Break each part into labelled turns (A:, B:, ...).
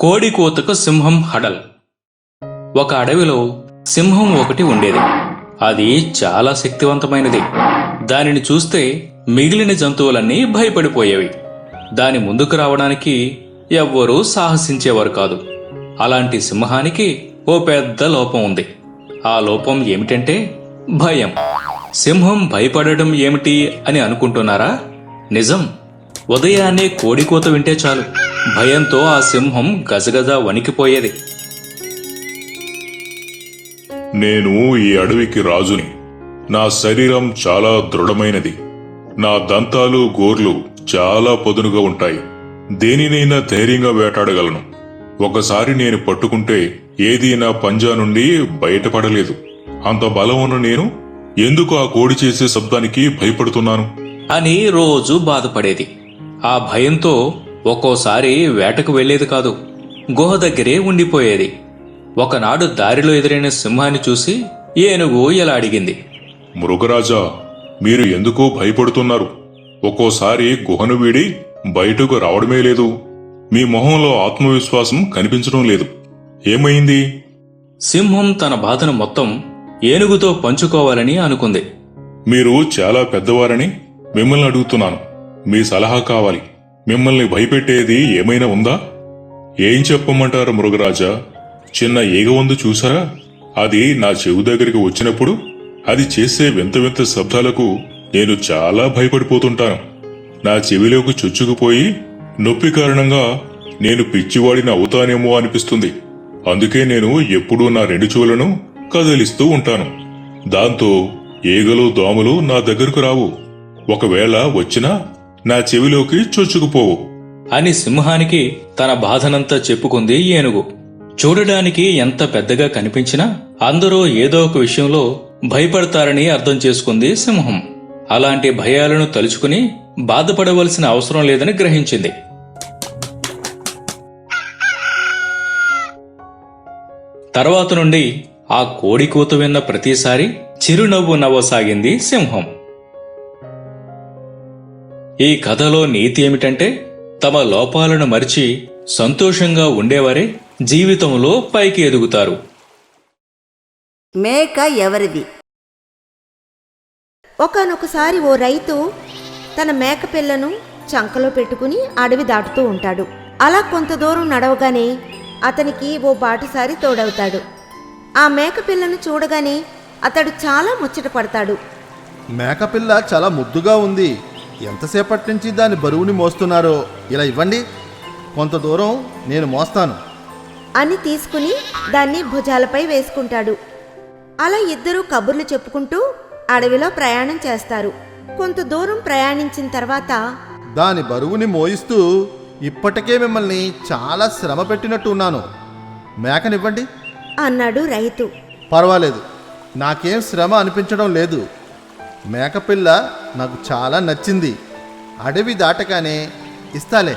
A: కోడికూతకు సింహం హడల్. ఒక అడవిలో సింహం ఒకటి ఉండేది. అది చాలా శక్తివంతమైనది. దానిని చూస్తే మిగిలిన జంతువులన్నీ భయపడిపోయేవి. దాని ముందుకు రావడానికి ఎవ్వరూ సాహసించేవారు కాదు. అలాంటి సింహానికి ఓ పెద్ద లోపం ఉంది. ఆ లోపం ఏమిటంటే భయం. సింహం భయపడడం ఏమిటి అని అనుకుంటున్నారా? నిజం. ఉదయాన్నే కోడికోత వింటే చాలు. భయంతో ఆ సింహం గజగజ వణికిపోయేది.
B: నేను ఈ అడవికి రాజుని. నా శరీరం చాలా దృఢమైనది. నా దంతాలు గోర్లు చాలా పదునుగా ఉంటాయి. దేనినైనా ధైర్యంగా వేటాడగలను. ఒకసారి నేను పట్టుకుంటే ఏదీ నా పంజా నుండి బయటపడలేదు. అంత బలం ఉన్న నేను ఎందుకు ఆ కోడి చేసే శబ్దానికి భయపడుతున్నాను?
A: అని రోజు బాధపడేది. ఆ భయంతో ఒక్కోసారి వేటకు వెళ్ళేది కాదు గుహ దగ్గరే ఉండిపోయేది. ఒకనాడు దారిలో ఎదురైన సింహాన్ని చూసి ఏనుగు ఇలా అడిగింది.
B: మృగరాజా మీరు ఎందుకు భయపడుతున్నారు? ఒక్కోసారి గుహను వీడి బయటకు రావడమే లేదు. మీ మొహంలో ఆత్మవిశ్వాసం కనిపించడం లేదు. ఏమైంది?
A: సింహం తన బాధను మొత్తం ఏనుగుతో పంచుకోవాలని అనుకుంది.
B: మీరు చాలా పెద్దవారని మిమ్మల్ని అడుగుతున్నాను. మీ సలహా కావాలి. మిమ్మల్ని భయపెట్టేది ఏమైనా ఉందా? ఏం చెప్పమంటారు మృగరాజా? చిన్న ఈగ ఉంది చూసారా? అది నా చెవు దగ్గరికి వచ్చినప్పుడు అది చేసే వింత వింత శబ్దాలకు నేను చాలా భయపడిపోతుంటాను. నా చెవిలోకి చొచ్చుకుపోయి నొప్పి కారణంగా నేను పిచ్చివాడిని అవుతానేమో అనిపిస్తుంది. అందుకే నేను ఎప్పుడూ నా రెండు చెవులను కదిలిస్తూ ఉంటాను. దాంతో ఈగలు దోమలు నా దగ్గరకు రావు. ఒకవేళ వచ్చినా నా చెవిలోకి చొచ్చుకుపోవు.
A: అని సింహానికి తన బాధనంతా చెప్పుకుంది ఏనుగు. చూడడానికి ఎంత పెద్దగా కనిపించినా అందరూ ఏదో ఒక విషయంలో భయపడతారని అర్థం చేసుకుంది సింహం. అలాంటి భయాలను తలుచుకుని బాధపడవలసిన అవసరం లేదని గ్రహించింది. తర్వాత నుండి ఆ కోడి కూత విన్న ప్రతిసారి చిరునవ్వు నవ్వసాగింది సింహం. ఈ కథలో నీతి ఏమిటంటే తమ లోపాలను మరిచి సంతోషంగా ఉండేవారే జీవితంలో పైకి ఎదుగుతారు.
C: మేక ఎవరిది? ఒకానొకసారి ఓ రైతు తన మేక పిల్లను చంకలో పెట్టుకుని అడవి దాటుతూ ఉంటాడు. అలా కొంత దూరం నడవగానే అతనికి ఓ బాటసారి తోడవుతాడు. ఆ మేక పిల్లను చూడగానే అతడు చాలా ముచ్చట పడతాడు.
D: మేకపిల్ల చాలా ముద్దుగా ఉంది. ఎంతసేపటి నుంచి దాని బరువుని మోస్తున్నారో ఇలా ఇవ్వండి. కొంత దూరం నేను మోస్తాను.
C: అని తీసుకుని దాన్ని భుజాలపై వేసుకుంటాడు. అలా ఇద్దరూ కబుర్లు చెప్పుకుంటూ అడవిలో ప్రయాణం చేస్తారు. కొంత దూరం ప్రయాణించిన తర్వాత
D: దాని బరువుని మోయిస్తూ ఇప్పటికే మిమ్మల్ని చాలా శ్రమ పెట్టినట్టు ఉన్నాను. మేకనివ్వండి.
C: అన్నాడు రైతు.
D: పర్వాలేదు. నాకేం శ్రమ అనిపించడం లేదు. మేకపిల్ల నాకు చాలా నచ్చింది. అడవి దాటగానే ఇస్తాలే.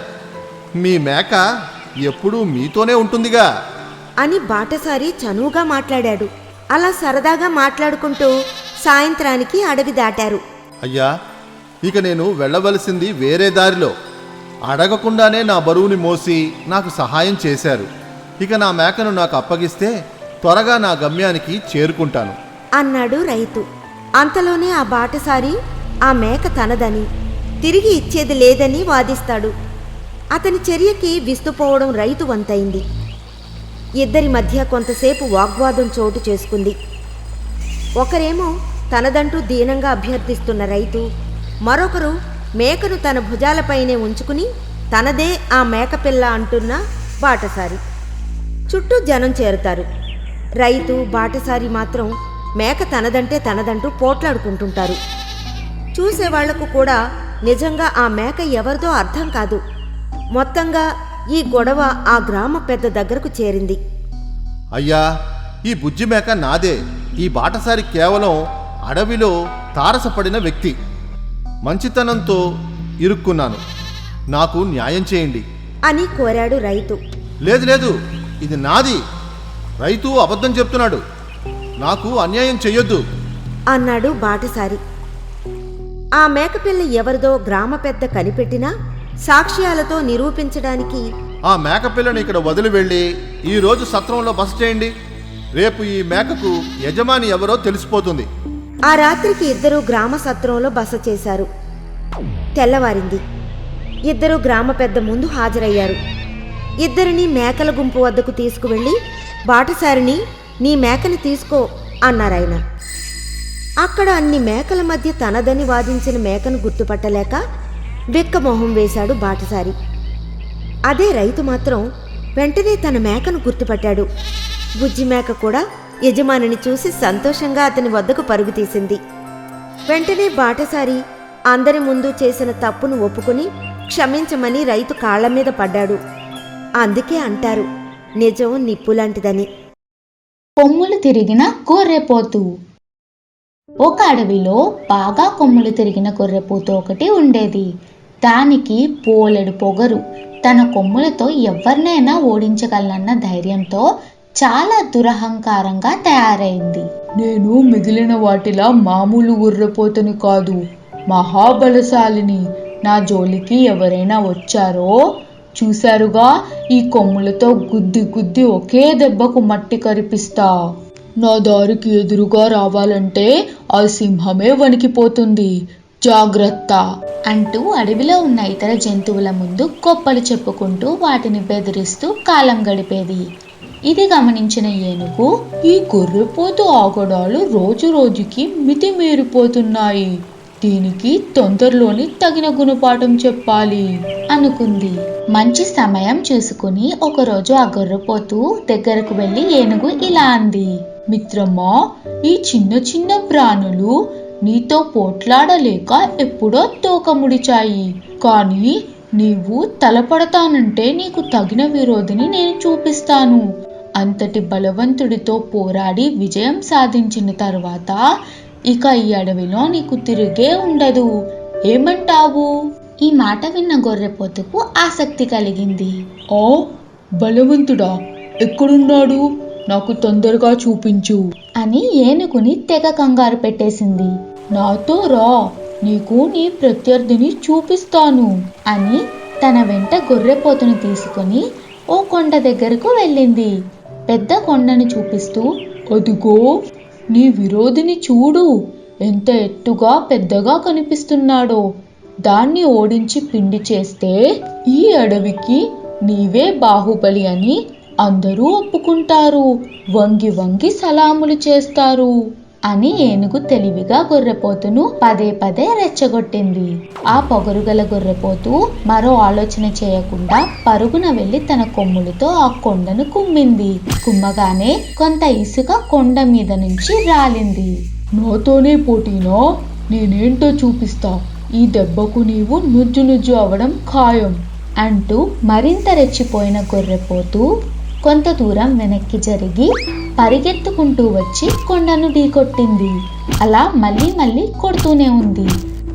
D: మీ మేక ఎప్పుడూ మీతోనే ఉంటుందిగా.
C: అని బాటసారి చనువుగా మాట్లాడాడు. అలా సరదాగా మాట్లాడుకుంటూ సాయంత్రానికి అడవి దాటారు.
D: అయ్యా ఇక నేను వెళ్ళవలసింది వేరే దారిలో. అడగకుండానే నా బరువుని మోసి నాకు సహాయం చేశారు. ఇక నా మేకను నాకు అప్పగిస్తే త్వరగా నా గమ్యానికి చేరుకుంటాను.
C: అన్నాడు రైతు. అంతలోనే ఆ బాటసారి ఆ మేక తనదని తిరిగి ఇచ్చేది లేదని వాదిస్తాడు. అతని చర్యకి విస్తుపోవడం రైతు వంతైంది. ఇద్దరి మధ్య కొంతసేపు వాగ్వాదం చోటు చేసుకుంది. ఒకరేమో తనదంటూ దీనంగా అభ్యర్థిస్తున్న రైతు మరొకరు మేకను తన భుజాలపైనే ఉంచుకుని తనదే ఆ మేకపిల్ల అంటున్న బాటసారి. చుట్టూ జనం చేరుతారు. రైతు బాటసారి మాత్రం మేక తనదంటే తనదంటూ పోట్లాడుకుంటుంటారు. చూసేవాళ్ళకు కూడా నిజంగా ఆ మేక ఎవరిదో అర్థం కాదు. మొత్తంగా ఈ గొడవ ఆ గ్రామ పెద్ద దగ్గరకు చేరింది.
D: అయ్యా ఈ బుజ్జి మేక నాదే. ఈ బాటసారి కేవలం అడవిలో తారసపడిన వ్యక్తి. మంచితనంతో ఇరుక్కున్నాను. నాకు న్యాయం చేయండి.
C: అని కోరాడు రైతు.
D: లేదు లేదు ఇది నాది. రైతు అబద్ధం చెప్తున్నాడు. నాకు అన్యాయం చెయ్యొద్దు.
C: అన్నాడు బాటసారి. ఆ మేకపిల్ల ఎవరిదో గ్రామ పెద్ద కనిపెట్టినా సాక్ష్యాలతో నిరూపించడానికి
D: ఆ మేక పిల్లని ఇక్కడ వదిలి వెళ్ళి ఈ రోజు సత్రంలో బస చేయండి. రేపు ఈ మేకకు యజమాని ఎవరో తెలిసిపోతుంది.
C: ఆ రాత్రికి ఇద్దరూ గ్రామ సత్రంలో బస చేశారు. తెల్లవారింది. ఇద్దరు గ్రామ పెద్ద ముందు హాజరయ్యారు. ఇద్దరిని మేకల గుంపు వద్దకు తీసుకువెళ్ళి బాటసారిని నీ మేకని తీసుకో అన్నారాయన అక్కడ అన్ని మేకల మధ్య తనదని వాదించిన మేకను గుర్తుపట్టలేక బిక్కమొహం వేశాడు బాటసారి. అదే రైతు మాత్రం వెంటనే తన మేకను గుర్తుపట్టాడు. బుజ్జి మేక కూడా యజమానిని చూసి సంతోషంగా అతని వద్దకు పరుగు తీసింది. వెంటనే బాటసారి అందరి ముందు చేసిన తప్పును ఒప్పుకుని క్షమించమని రైతు కాళ్ళ మీద పడ్డాడు. అందుకే అంటారు నిజం నిప్పులాంటిదని.
E: కొమ్ములు తిరిగిన గొర్రెపోతు ఒక అడవిలో బాగా కొమ్ములు తిరిగిన గొర్రెపోతు ఒకటి ఉండేది. దానికి పోలెడు పొగరు. తన కొమ్ములతో ఎవరినైనా ఓడించగలనన్న ధైర్యంతో చాలా దురహంకారంగా తయారైంది. నేను మిగిలిన వాటిలా మామూలు గొర్రెపోతుని కాదు. మహాబలశాలిని. నా జోలికి ఎవరైనా వచ్చారో? చూశారుగా ఈ కొమ్ములతో గుద్ది గుద్ది ఒకే దెబ్బకు మట్టి కరిపిస్తా. నా దారికి ఎదురుగా రావాలంటే ఆ సింహమే వణికిపోతుంది. జాగ్రత్త! అంటూ అడవిలో ఉన్న ఇతర జంతువుల ముందు గొప్పలు చెప్పుకుంటూ వాటిని బెదిరిస్తూ కాలం గడిపేది. ఇది గమనించిన ఏనుగు ఈ గొర్రెపోతు ఆగడాలు రోజు రోజుకి మితిమీరిపోతున్నాయి. దీనికి తొందరలోని తగిన గుణపాఠం చెప్పాలి అనుకుంది. మంచి సమయం చూసుకుని ఒకరోజు ఆ గొర్రెపోతు దగ్గరకు వెళ్ళి ఏనుగు ఇలా అంది మిత్రమా ఈ చిన్న చిన్న ప్రాణులు నీతో పోట్లాడలేక ఎప్పుడో తోకముడిచాయి కానీ నీవు తలపడతానంటే నీకు తగిన విరోధిని నేను చూపిస్తాను. అంతటి బలవంతుడితో పోరాడి విజయం సాధించిన తర్వాత ఇక ఈ అడవిలో నీకు తిరిగే ఉండదు. ఏమంటావు? ఈ మాట విన్న గొర్రెపోతుకు ఆసక్తి కలిగింది. ఓ బలవంతుడా ఎక్కడున్నాడు? నాకు తొందరగా చూపించు. అని ఏనుగుని తెగ కంగారు పెట్టేసింది. నాతో రా నీకు నీ ప్రత్యర్థిని చూపిస్తాను. అని తన వెంట గొర్రెపోతును తీసుకొని ఓ కొండ దగ్గరకు వెళ్ళింది. పెద్ద కొండను చూపిస్తూ అదుగో నీ విరోధిని చూడు. ఎంత ఎత్తుగా పెద్దగా కనిపిస్తున్నాడో. దాన్ని ఓడించి పిండి చేస్తే ఈ అడవికి నీవే బాహుబలి అని అందరూ ఒప్పుకుంటారు. వంగి వంగి సలాములు చేస్తారు. అని ఏనుగు తెలివిగా గొర్రెపోతును పదే పదే రెచ్చగొట్టింది. ఆ పొగరుగల గొర్రెపోతు మరో ఆలోచన చేయకుండా పరుగున వెళ్ళి తన కొమ్ములతో ఆ కొండను కుమ్మింది. కుమ్మగానే కొంత ఇసుక కొండ మీద నుంచి రాలింది. నాతోనే పోటీనా? నేనేంటో చూపిస్తా. ఈ దెబ్బకు నీవు నుజ్జు నుజ్జు అవడం ఖాయం. అంటూ మరింత రెచ్చిపోయిన గొర్రెపోతూ కొంత దూరం వెనక్కి జరిగి పరిగెత్తుకుంటూ వచ్చి కొండను ఢీకొట్టింది. అలా మళ్ళీ మళ్ళీ కొడుతూనే ఉంది.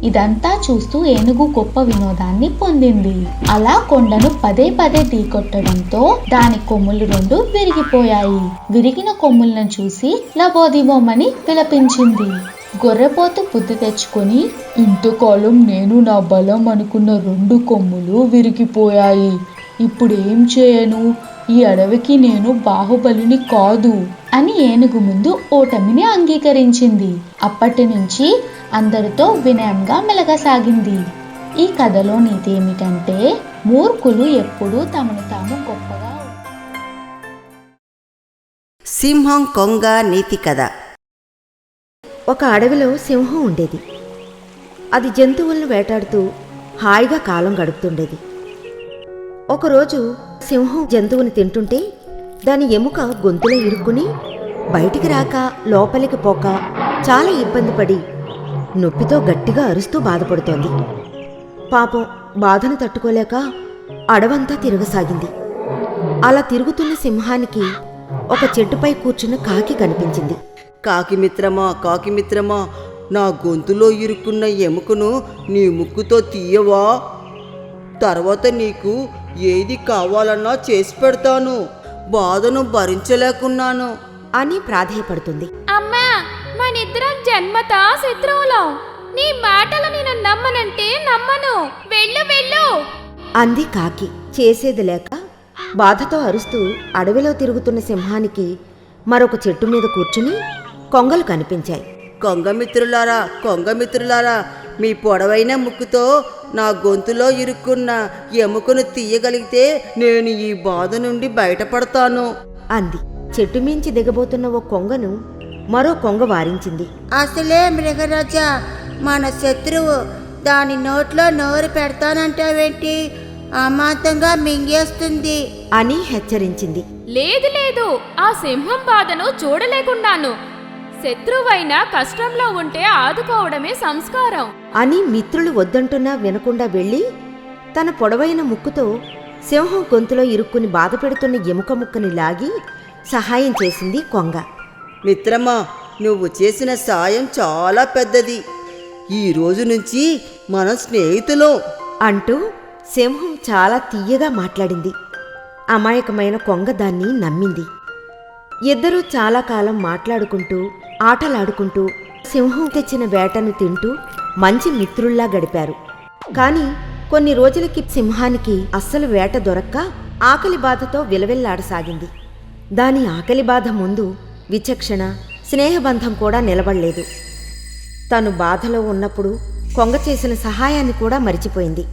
E: ఇదంతా చూస్తూ ఏనుగు గొప్ప వినోదాన్ని పొందింది. అలా కొండను పదే పదే ఢీకొట్టడంతో దాని కొమ్ములు రెండు విరిగిపోయాయి. విరిగిన కొమ్ములను చూసి లబోదిబోమని పిలపించింది గొర్రెపోతు బుద్ధి తెచ్చుకొని ఇంతకాలం నేను నా బలం అనుకున్న రెండు కొమ్ములు విరిగిపోయాయి. ఇప్పుడు ఏం చేయను? ఈ అడవికి నేను బాహుబలిని కాదు అని ఏనుగు ముందు ఓటమిని అంగీకరించింది. అప్పటి నుంచి అందరితో వినయంగా మెలగసాగింది. ఈ కథలో నీతి ఏమిటంటే మూర్ఖులు ఎప్పుడూ తమను తాము గొప్పగా
F: సింహం కొంగ నీతి కథ.
C: ఒక అడవిలో సింహం ఉండేది. అది జంతువులను వేటాడుతూ హాయిగా కాలం గడుపుతుండేది. ఒకరోజు సింహం జంతువుని తింటుంటే దాని ఎముక గొంతులో ఇరుక్కుని బయటికి రాక లోపలికి పోక చాలా ఇబ్బంది పడి నొప్పితో గట్టిగా అరుస్తూ బాధపడుతోంది. పాపం బాధను తట్టుకోలేక అడవంతా తిరగసాగింది. అలా తిరుగుతున్న సింహానికి ఒక చెట్టుపై కూర్చున్న కాకి కనిపించింది.
F: కాకి మిత్రమా కాకి మిత్రమా నా గొంతులో ఇరుక్కున్న ఎముకను నీ ముక్కుతో తీయవా? తర్వాత నీకు ఏది కావాలన్నా చేసి పెడతాను. బాధను భరించలేకున్నాను.
C: అని ప్రాధేయపడుతుంది.
G: అమ్మా మనిద్దరం జన్మత శత్రువులం. నీ మాటలు నేను నమ్మనంటే నమ్మను. వెళ్ళు వెళ్ళు.
C: అంది కాకి. చేసేది లేక బాధతో అరుస్తూ అడవిలో తిరుగుతున్న సింహానికి మరొక చెట్టు మీద కూర్చుని కొంగలు కనిపించాయి.
F: కొంగమిత్రులారా కొంగమిత్రులారా మీ పొడవైన ముక్కుతో నా గొంతులో ఇరుక్కున్న ఎముకను తీయగలిగితే నేను ఈ బాధ నుండి బయటపడతాను.
C: అంది. చెట్టు మించి దిగబోతున్న ఓ కొంగను మరో కొంగ వారించింది.
H: అసలే మృగరాజా మన శత్రువు దాని నోట్లో నోరు పెడతానంటావేంటి? అమాంతంగా మింగేస్తుంది.
C: అని హెచ్చరించింది.
G: లేదు లేదు ఆ సింహం బాధను చూడలేకున్నాను. శత్రువైనా కష్టంలో ఉంటే ఆదుకోవడమే సంస్కారం.
C: అని మిత్రులు వద్దంటున్నా వినకుండా వెళ్ళి తన పొడవైన ముక్కుతో సింహం గొంతులో ఇరుక్కుని బాధ పెడుతున్న ఎముక ముక్కని లాగి సహాయం చేసింది కొంగ.
F: మిత్రమా నువ్వు చేసిన సాయం చాలా పెద్దది. ఈ రోజు నుంచి మనం స్నేహితులం.
C: అంటూ సింహం చాలా తీయగా మాట్లాడింది. అమాయకమైన కొంగ దాన్ని నమ్మింది. ఇద్దరూ చాలా కాలం మాట్లాడుకుంటూ ఆటలాడుకుంటూ సింహం తెచ్చిన వేటను తింటూ మంచి మిత్రుల్లా గడిపారు. కాని కొన్ని రోజులకి సింహానికి అస్సలు వేట దొరక్క ఆకలి బాధతో విలవిల్లాడసాగింది. దాని ఆకలి బాధ ముందు విచక్షణ స్నేహబంధం కూడా నిలబడలేదు. తను బాధలో ఉన్నప్పుడు కొంగ చేసిన సహాయాన్ని కూడా మరిచిపోయింది.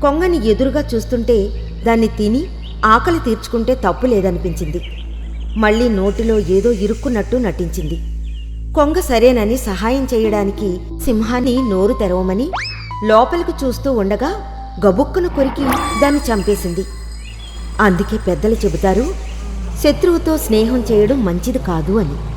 C: కొంగని ఎదురుగా చూస్తుంటే దాన్ని తిని ఆకలి తీర్చుకుంటే తప్పు లేదనిపించింది. మళ్ళీ నోటిలో ఏదో ఇరుక్కున్నట్టు నటించింది. కొంగ సరేనని సహాయం చేయడానికి సింహాన్ని నోరు తెరవమని లోపలికి చూస్తూ ఉండగా గబుక్కున కొరికి దాన్ని చంపేసింది. అందుకే పెద్దలు చెబుతారు శత్రువుతో స్నేహం చేయడం మంచిది కాదు అని.